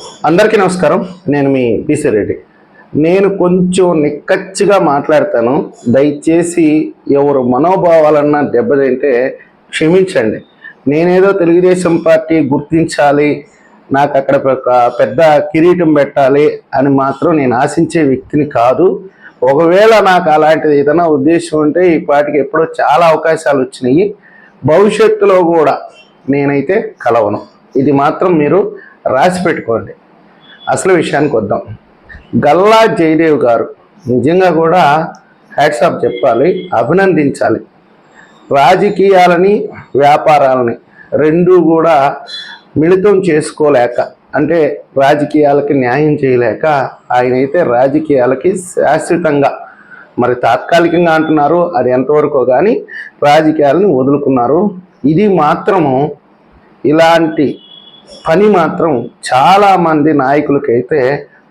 అందరికీ నమస్కారం. నేను మీ పిసి రెడ్డి. నేను కొంచెం నిక్కచ్చిగా మాట్లాడతాను. దయచేసి ఎవరు మనోభావాలన్నా దెబ్బతింటే క్షమించండి. నేనేదో తెలుగుదేశం పార్టీ గుర్తించాలి నాకు అక్కడ ఒక పెద్ద కిరీటం పెట్టాలి అని మాత్రం నేను ఆశించే వ్యక్తిని కాదు. ఒకవేళ నాకు అలాంటిది ఏదైనా ఉద్దేశం ఉంటే ఈ పాటికి ఎప్పుడో చాలా అవకాశాలు వచ్చినాయి. భవిష్యత్తులో కూడా నేనైతే కలవను. ఇది మాత్రం మీరు రాసి పెట్టుకోండి. అసలు విషయానికి వద్దాం. గల్లా జయదేవ్ గారు నిజంగా కూడా హ్యాట్సాప్ చెప్పాలి అభినందించాలి. రాజకీయాలని వ్యాపారాలని రెండూ కూడా మిళితం చేసుకోలేక అంటే రాజకీయాలకి న్యాయం చేయలేక ఆయన అయితే రాజకీయాలకి శాశ్వతంగా మరి తాత్కాలికంగా అంటున్నారు అది ఎంతవరకు కానీ రాజకీయాలను వదులుకున్నారు. ఇది మాత్రము ఇలాంటి పని మాత్రం చాలామంది నాయకులకైతే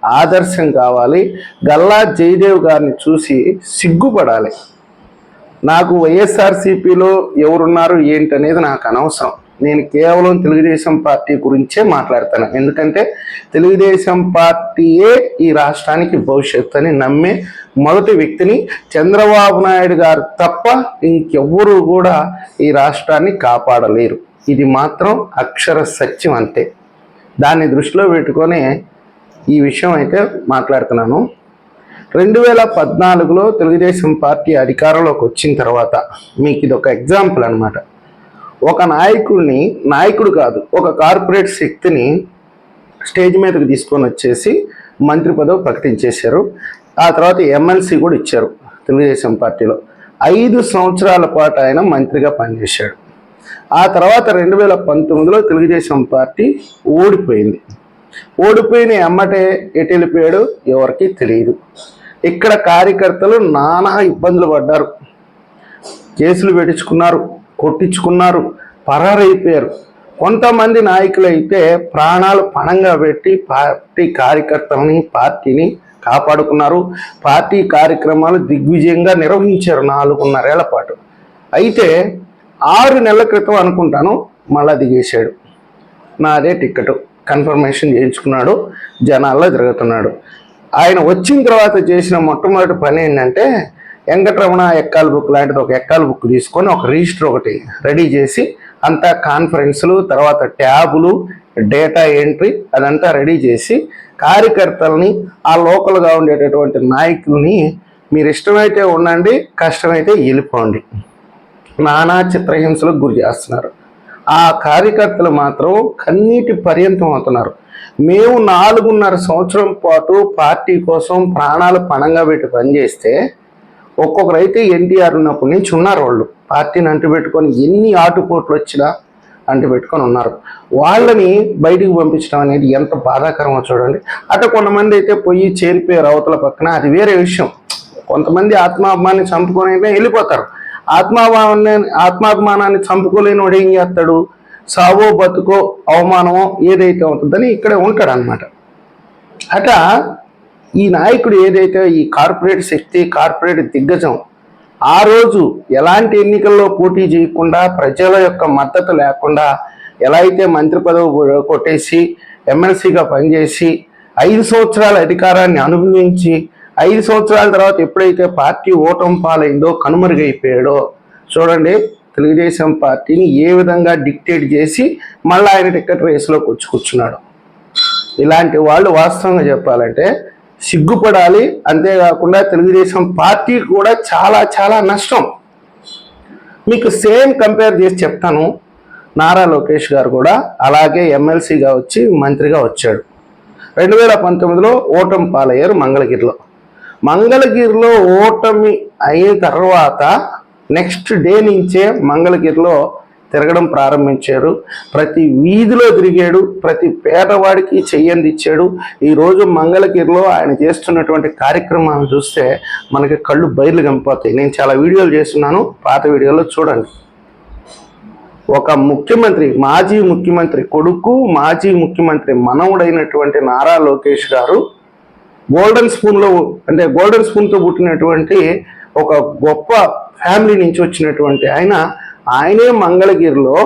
ఆదర్శం కావాలి. గల్లా జయదేవ్ గారిని చూసి సిగ్గుపడాలి. నాకు వైఎస్ఆర్సీపీలో ఎవరున్నారు ఏంటనేది నాకు అనవసరం. నేను కేవలం తెలుగుదేశం పార్టీ గురించే మాట్లాడతాను. ఎందుకంటే తెలుగుదేశం పార్టీయే ఈ రాష్ట్రానికి భవిష్యత్తు అని నమ్మే మొదటి వ్యక్తిని చంద్రబాబు నాయుడు గారు తప్ప ఇంకెవ్వరూ కూడా ఈ రాష్ట్రాన్ని కాపాడలేరు. ఇది మాత్రం అక్షర సత్యం అంతే. దాన్ని దృష్టిలో పెట్టుకొని ఈ విషయం అయితే మాట్లాడుతున్నాను. రెండు వేల పద్నాలుగులో తెలుగుదేశం పార్టీ అధికారంలోకి వచ్చిన తర్వాత మీకు ఇది ఒక ఎగ్జాంపుల్ అనమాట ఒక నాయకుడిని నాయకుడు కాదు ఒక కార్పొరేట్ శక్తిని స్టేజ్ మీదకి తీసుకొని వచ్చేసి మంత్రి పదవి ప్రకటించేశారు ఆ తర్వాత ఎమ్మెల్సీ కూడా ఇచ్చారు తెలుగుదేశం పార్టీలో. ఐదు సంవత్సరాల పాటు ఆయన మంత్రిగా పనిచేశాడు. ఆ తర్వాత రెండు వేల పంతొమ్మిదిలో తెలుగుదేశం పార్టీ ఓడిపోయింది. ఓడిపోయిన ఎమ్మటే ఎటు వెళ్ళిపోయాడు? ఎవరికి తెలియదు. ఇక్కడ కార్యకర్తలు నానా ఇబ్బందులు పడ్డారు. కేసులు పెట్టించుకున్నారు కొట్టించుకున్నారు పరారైపోయారు. కొంతమంది నాయకులు అయితే ప్రాణాలు పణంగా పెట్టి పార్టీ కార్యకర్తలని పార్టీని కాపాడుకున్నారు. పార్టీ కార్యక్రమాలు దిగ్విజయంగా నిర్వహించారు నాలుగున్నరేళ్ళ పాటు. అయితే ఆరు నెలల క్రితం అనుకుంటాను మళ్ళా దిగేశాడు. నాదే టికెట్ కన్ఫర్మేషన్ చేయించుకున్నాడు. జనాల్లో తిరుగుతున్నాడు. ఆయన వచ్చిన తర్వాత చేసిన మొట్టమొదటి పని ఏంటంటే వెంకటరమణ ఎక్కాల బుక్ లాంటిది ఒక ఎక్కాల బుక్ తీసుకొని ఒక రిజిస్టర్ ఒకటి రెడీ చేసి అంతా కాన్ఫరెన్స్లు తర్వాత ట్యాబులు డేటా ఎంట్రీ అదంతా రెడీ చేసి కార్యకర్తలని ఆ లోకల్గా ఉండేటటువంటి నాయకుల్ని మీరు ఇష్టమైతే ఉండండి కష్టమైతే వెళ్ళిపోండి. నానా చిత్రహింసలకు గురి చేస్తున్నారు. ఆ కార్యకర్తలు మాత్రం కన్నీటి పర్యంతం అవుతున్నారు. మేము నాలుగున్నర సంవత్సరం పాటు పార్టీ కోసం ప్రాణాలు పణంగా పెట్టి పనిచేస్తే ఒక్కొక్కరైతే ఎన్టీఆర్ ఉన్నప్పటి నుంచి ఉన్నారు వాళ్ళు. పార్టీని అంటుపెట్టుకొని ఎన్ని ఆటుపోట్లు వచ్చినా అంటుపెట్టుకొని ఉన్నారు. వాళ్ళని బయటికి పంపించడం అనేది ఎంత బాధాకరమో చూడండి. అటు కొంతమంది అయితే పోయి చేరిపోయారు అవతల పక్కన. అది వేరే విషయం. కొంతమంది ఆత్మాభిమాన్ని చంపుకొని అయితే వెళ్ళిపోతారు. ఆత్మాభిమానాన్ని ఆత్మాభిమానాన్ని చంపుకోలేని వాడు ఏం చేస్తాడు? సావో బతుకో అవమానమో ఏదైతే ఉంటుందని ఇక్కడే ఉంటాడు అనమాట అట ఈ నాయకుడు ఏదైతే ఈ కార్పొరేట్ శక్తి కార్పొరేట్ దిగ్గజం ఆ రోజు ఎలాంటి ఎన్నికల్లో పోటీ చేయకుండా ప్రజల యొక్క మద్దతు లేకుండా ఎలా అయితే మంత్రి పదవి కొట్టేసి ఎమ్మెల్సీగా పనిచేసి ఐదు సంవత్సరాల అధికారాన్ని అనుభవించి ఐదు సంవత్సరాల తర్వాత ఎప్పుడైతే పార్టీ ఓటం పాలైందో కనుమరుగైపోయాడో చూడండి తెలుగుదేశం పార్టీని ఏ విధంగా డిక్టేట్ చేసి మళ్ళీ ఆయన టికెట్ రేసులోకి వచ్చి కూర్చున్నాడు. ఇలాంటి వాళ్ళు వాస్తవంగా చెప్పాలంటే సిగ్గుపడాలి. అంతేకాకుండా తెలుగుదేశం పార్టీ కూడా చాలా చాలా నష్టం. మీకు సేమ్ కంపేర్ చేసి చెప్తాను. నారా లోకేష్ గారు కూడా అలాగే ఎమ్మెల్సీగా వచ్చి మంత్రిగా వచ్చాడు. రెండు వేల పంతొమ్మిదిలో ఓటం పాలయ్యారు మంగళగిరిలో. మంగళగిరిలో ఓటమి అయిన తర్వాత నెక్స్ట్ డే నుంచే మంగళగిరిలో తిరగడం ప్రారంభించారు. ప్రతి వీధిలో తిరిగాడు ప్రతి పేదవాడికి చెయ్యందిచ్చాడు ఈరోజు మంగళగిరిలో ఆయన చేస్తున్నటువంటి కార్యక్రమాలను చూస్తే మనకి కళ్ళు బయలు కంపోతాయి నేను చాలా వీడియోలు చేస్తున్నాను పాత వీడియోలో చూడండి. ఒక ముఖ్యమంత్రి మాజీ ముఖ్యమంత్రి కొడుకు మాజీ ముఖ్యమంత్రి మనవుడైనటువంటి నారా లోకేష్ గారు గోల్డెన్ స్పూన్లో అంటే గోల్డెన్ స్పూన్తో పుట్టినటువంటి ఒక గొప్ప ఫ్యామిలీ నుంచి వచ్చినటువంటి ఆయన ఆయనే మంగళగిరిలో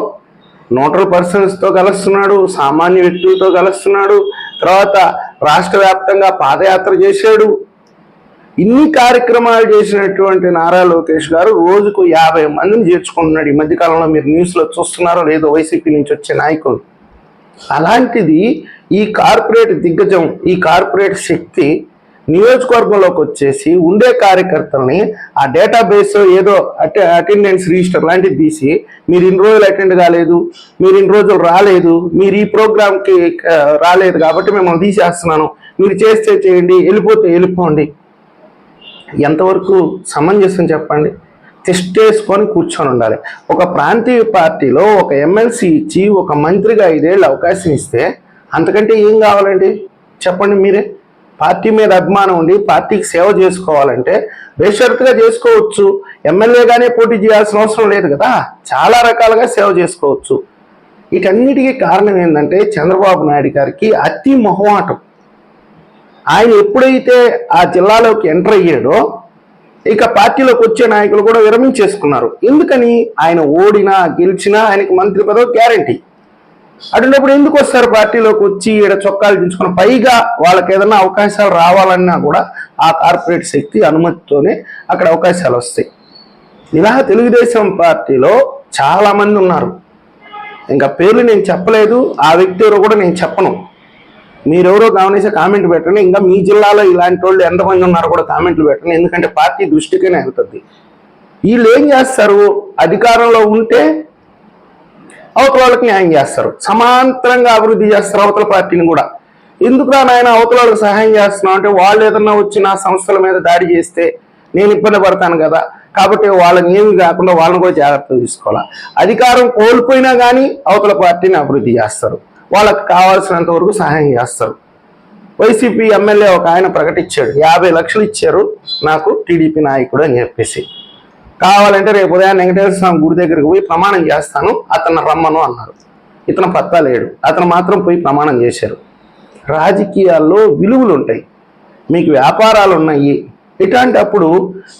నోటల్ పర్సన్స్తో కలుస్తున్నాడు సామాన్య వ్యక్తులతో కలుస్తున్నాడు తర్వాత రాష్ట్ర వ్యాప్తంగా పాదయాత్ర చేశాడు. ఇన్ని కార్యక్రమాలు చేసినటువంటి నారా లోకేష్ గారు రోజుకు యాభై మందిని చేర్చుకుంటున్నాడు. ఈ మధ్యకాలంలో మీరు న్యూస్లో చూస్తున్నారో లేదో వైసీపీ నుంచి వచ్చే నాయకులు. అలాంటిది ఈ కార్పొరేట్ దిగ్గజం ఈ కార్పొరేట్ శక్తి నియోజకవర్గంలోకి వచ్చేసి ఉండే కార్యకర్తల్ని ఆ డేటాబేస్ ఏదో అటె అటెండెన్స్ రిజిస్టర్ లాంటిది తీసి మీరు ఇన్ని రోజులు అటెండ్ కాలేదు మీరు ఇన్ని రోజులు రాలేదు మీరు ఈ ప్రోగ్రామ్కి రాలేదు కాబట్టి మిమ్మల్ని తీసేస్తున్నాను మీరు చేస్తే చేయండి వెళ్ళిపోతే వెళ్ళిపోండి. ఎంతవరకు సమంజసం చెప్పండి? టెస్ట్ చేసుకొని కూర్చొని ఉండాలి. ఒక ప్రాంతీయ పార్టీలో ఒక ఎమ్మెల్సీ ఇచ్చి ఒక మంత్రిగా ఐదేళ్ళు అవకాశం ఇస్తే అంతకంటే ఏం కావాలండి? చెప్పండి మీరే. పార్టీ మీద అభిమానం ఉండి పార్టీకి సేవ చేసుకోవాలంటే బేషరతుగా చేసుకోవచ్చు. ఎమ్మెల్యేగానే పోటీ చేయాల్సిన అవసరం లేదు కదా. చాలా రకాలుగా సేవ చేసుకోవచ్చు. వీటన్నిటికీ కారణం ఏంటంటే చంద్రబాబు నాయుడు గారికి అతి మొహమాటం. ఆయన ఎప్పుడైతే ఆ జిల్లాలోకి ఎంటర్ అయ్యాడో ఇక పార్టీలోకి వచ్చే నాయకులు కూడా విరమించేసుకున్నారు. ఎందుకని? ఆయన ఓడినా గెలిచినా ఆయనకి మంత్రి పదవి గ్యారంటీ. అటువంటిప్పుడు ఎందుకు వస్తారు పార్టీలోకి వచ్చి ఈడ చొక్కాలు దించుకుని పైగా వాళ్ళకి ఏదైనా అవకాశాలు రావాలన్నా కూడా ఆ కార్పొరేట్ శక్తి అనుమతితోనే అక్కడ అవకాశాలు వస్తాయి. ఇలా తెలుగుదేశం పార్టీలో చాలామంది ఉన్నారు. ఇంకా పేర్లు నేను చెప్పలేదు ఆ వ్యక్తి ఎవరో కూడా నేను చెప్పను. మీరెవరో గమనిస్తే కామెంట్ పెట్టండి. ఇంకా మీ జిల్లాలో ఇలాంటి వాళ్ళు ఎంతమంది ఉన్నారో కూడా కామెంట్లు పెట్టండి. ఎందుకంటే పార్టీ దృష్టికైనా వెళ్తుంది. వీళ్ళు ఏం చేస్తారు? అధికారంలో ఉంటే అవతల వాళ్ళకి న్యాయం చేస్తారు. సమాంతరంగా అభివృద్ధి చేస్తారు అవతల పార్టీని కూడా. ఎందుకురా నాయన అవతల వాళ్ళకి సహాయం చేస్తున్నావు? అంటే వాళ్ళు ఏదన్నా వచ్చి నా సంస్థల మీద దాడి చేస్తే నేను ఇబ్బంది పడతాను కదా. కాబట్టి వాళ్ళని ఏమి కాకుండా వాళ్ళని కూడా జాగ్రత్తలు తీసుకోవాలి? అధికారం కోల్పోయినా కానీ అవతల పార్టీని అభివృద్ధి చేస్తారు. వాళ్ళకి కావాల్సినంత వరకు సహాయం చేస్తారు. వైసీపీ ఎమ్మెల్యే ఒక ఆయన ప్రకటించాడు. యాభై లక్షలు ఇచ్చారు నాకు టీడీపీ నాయకుడు అని చెప్పేసి. కావాలంటే రేపు ఉదయం వెంకటేశ్వర స్వామి గుడి దగ్గరికి పోయి ప్రమాణం చేస్తాను అతను రమ్మను అన్నారు. ఇతను పత్తా లేడు. అతను మాత్రం పోయి ప్రమాణం చేశారు. రాజకీయాల్లో విలువలు ఉంటాయి మీకు వ్యాపారాలు ఉన్నాయి ఇట్లాంటి అప్పుడు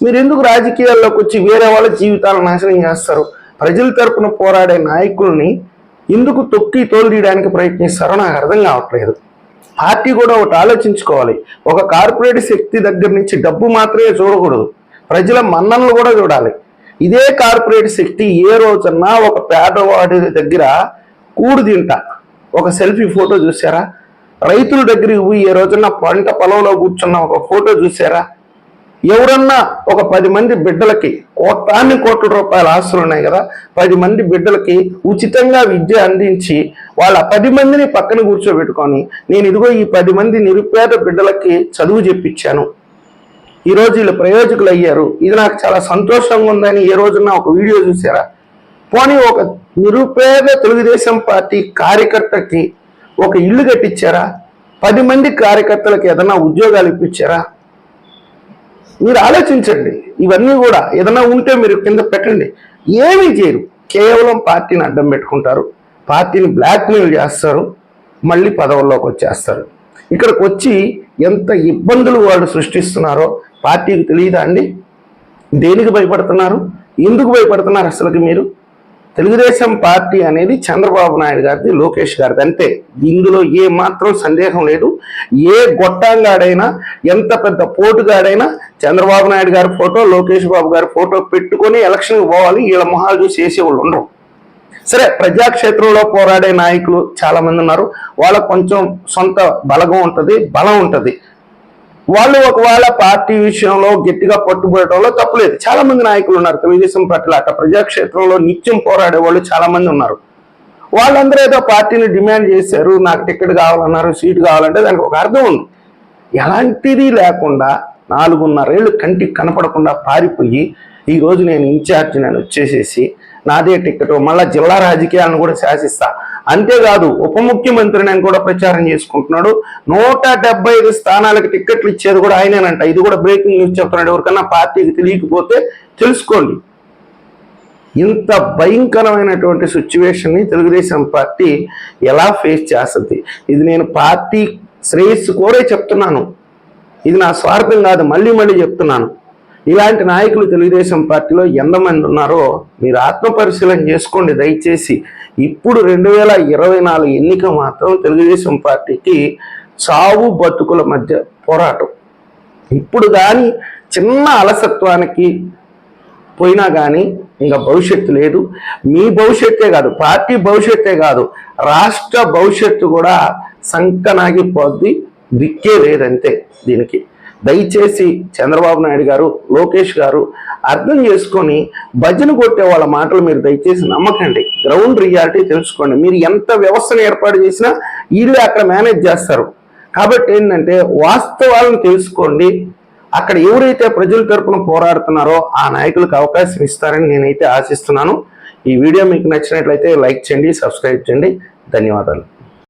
మీరు ఎందుకు రాజకీయాల్లోకి వచ్చి వేరే వాళ్ళ జీవితాలను నాశనం చేస్తారు? ప్రజల తరపున పోరాడే నాయకుల్ని ఎందుకు తొక్కి తోలుదీయడానికి ప్రయత్నిస్తారో నాకు అర్థం కావట్లేదు. పార్టీ కూడా ఒకటి ఆలోచించుకోవాలి. ఒక కార్పొరేట్ శక్తి దగ్గర నుంచి డబ్బు మాత్రమే చూడకూడదు. ప్రజల మన్ననలు కూడా చూడాలి. ఇదే కార్పొరేట్ శక్తి ఏ రోజున్నా ఒక పేదవాడి దగ్గర కూడు తింటా. ఒక సెల్ఫీ ఫోటో చూసారా? రైతుల దగ్గరికి పోయి ఏ రోజున పంట పొలంలో కూర్చున్న ఒక ఫోటో చూసారా? ఎవరన్నా ఒక పది మంది బిడ్డలకి కోటాన్ని కోట్ల రూపాయల ఆస్తులు ఉన్నాయి కదా పది మంది బిడ్డలకి ఉచితంగా విద్య అందించి వాళ్ళ పది మందిని పక్కన కూర్చోబెట్టుకొని నేను ఇదిగో ఈ పది మంది నిరుపేద బిడ్డలకి చదువు చెప్పించాను. ఈ రోజు వీళ్ళు ప్రయోజకులు అయ్యారు. ఇది నాకు చాలా సంతోషంగా ఉందని ఏ రోజున ఒక వీడియో చూసారా పోనీ ఒక నిరుపేద తెలుగుదేశం పార్టీ కార్యకర్తకి ఒక ఇల్లు కట్టించారా? పది మంది కార్యకర్తలకు ఏదైనా ఉద్యోగాలు ఇప్పించారా? మీరు ఆలోచించండి. ఇవన్నీ కూడా ఏదైనా ఉంటే మీరు కింద పెట్టండి. ఏమీ చేయరు. కేవలం పార్టీని అడ్డం పెట్టుకుంటారు. పార్టీని బ్లాక్మెయిల్ చేస్తారు. మళ్ళీ పదవుల్లోకి వచ్చేస్తారు. ఇక్కడికి వచ్చి ఎంత ఇబ్బందులు వాళ్ళు సృష్టిస్తున్నారో పార్టీకి తెలియదా అండి? దేనికి భయపడుతున్నారు? ఎందుకు భయపడుతున్నారు అసలుకి మీరు? తెలుగుదేశం పార్టీ అనేది చంద్రబాబు నాయుడు గారిది లోకేష్ గారిది అంతే. ఇందులో ఏ మాత్రం సందేహం లేదు. ఏ గొట్టంగాడైనా ఎంత పెద్ద పోటుగాడైనా చంద్రబాబు నాయుడు గారి ఫోటో లోకేష్ బాబు గారి ఫోటో పెట్టుకొని ఎలక్షన్కి పోవాలి. వీళ్ళ మొహాలు చూసి వేసేవాళ్ళు ఉండరు. సరే ప్రజాక్షేత్రంలో పోరాడే నాయకులు చాలామంది ఉన్నారు. వాళ్ళకు కొంచెం సొంత బలగం ఉంటుంది బలం ఉంటుంది. వాళ్ళు ఒకవేళ పార్టీ విషయంలో గట్టిగా పట్టుబడటంలో తప్పులేదు. చాలా మంది నాయకులు ఉన్నారు. తెలుగుదేశం పట్ల అట్ట ప్రజాక్షేత్రంలో నిత్యం పోరాడే వాళ్ళు చాలా మంది ఉన్నారు. వాళ్ళందరూ ఏదో పార్టీని డిమాండ్ చేశారు. నాకు టికెట్ కావాలన్నారు సీట్ కావాలంటే దానికి ఒక అర్థం ఉంది. ఎలాంటిది లేకుండా నాలుగున్నరేళ్ళు కంటికి కనపడకుండా పారిపోయి ఈరోజు నేను ఇన్ఛార్జ్ నేను వచ్చేసేసి నాదే టికెట్ మళ్ళా జిల్లా రాజకీయాలను కూడా శాసిస్తా. అంతేకాదు ఉప ముఖ్యమంత్రి నేను కూడా ప్రచారం చేసుకుంటున్నాడు. నూట డెబ్బై ఐదు స్థానాలకు టిక్కెట్లు ఇచ్చేది కూడా ఆయనేనంట. ఇది కూడా బ్రేకింగ్ న్యూస్ చెప్తున్నాడు. ఎవరికన్నా పార్టీకి తెలియకపోతే తెలుసుకోండి. ఇంత భయంకరమైనటువంటి సిచ్యువేషన్ని తెలుగుదేశం పార్టీ ఎలా ఫేస్ చేస్తుంది? ఇది నేను పార్టీ శ్రేయస్సు కోరే చెప్తున్నాను. ఇది నా స్వార్థం కాదు మళ్ళీ మళ్ళీ చెప్తున్నాను. ఇలాంటి నాయకులు తెలుగుదేశం పార్టీలో ఎంతమంది ఉన్నారో మీరు ఆత్మ పరిశీలన చేసుకోండి. దయచేసి ఇప్పుడు రెండు వేల ఇరవై నాలుగు ఎన్నిక మాత్రం తెలుగుదేశం పార్టీకి చావు బతుకుల మధ్య పోరాటం. ఇప్పుడు కానీ చిన్న అలసత్వానికి పోయినా కానీ ఇంకా భవిష్యత్తు లేదు. మీ భవిష్యత్తే కాదు పార్టీ భవిష్యత్తే కాదు రాష్ట్ర భవిష్యత్తు కూడా సంకనాగిపోద్ది దిక్కే లేదంతే దీనికి. దయచేసి చంద్రబాబు నాయుడు గారు లోకేష్ గారు అర్థం చేసుకొని భజన కొట్టే వాళ్ళ మాటలు మీరు దయచేసి నమ్మకండి. గ్రౌండ్ రియాలిటీ తెలుసుకోండి. మీరు ఎంత వ్యవస్థను ఏర్పాటు చేసినా వీళ్ళు అక్కడ మేనేజ్ చేస్తారు. కాబట్టి ఏంటంటే వాస్తవాలను తెలుసుకోండి. అక్కడ ఎవరైతే ప్రజల తరపున పోరాడుతున్నారో ఆ నాయకులకు అవకాశం ఇస్తారని నేనైతే ఆశిస్తున్నాను. ఈ వీడియో మీకు నచ్చినట్లయితే లైక్ చేయండి సబ్స్క్రైబ్ చేయండి. ధన్యవాదాలు.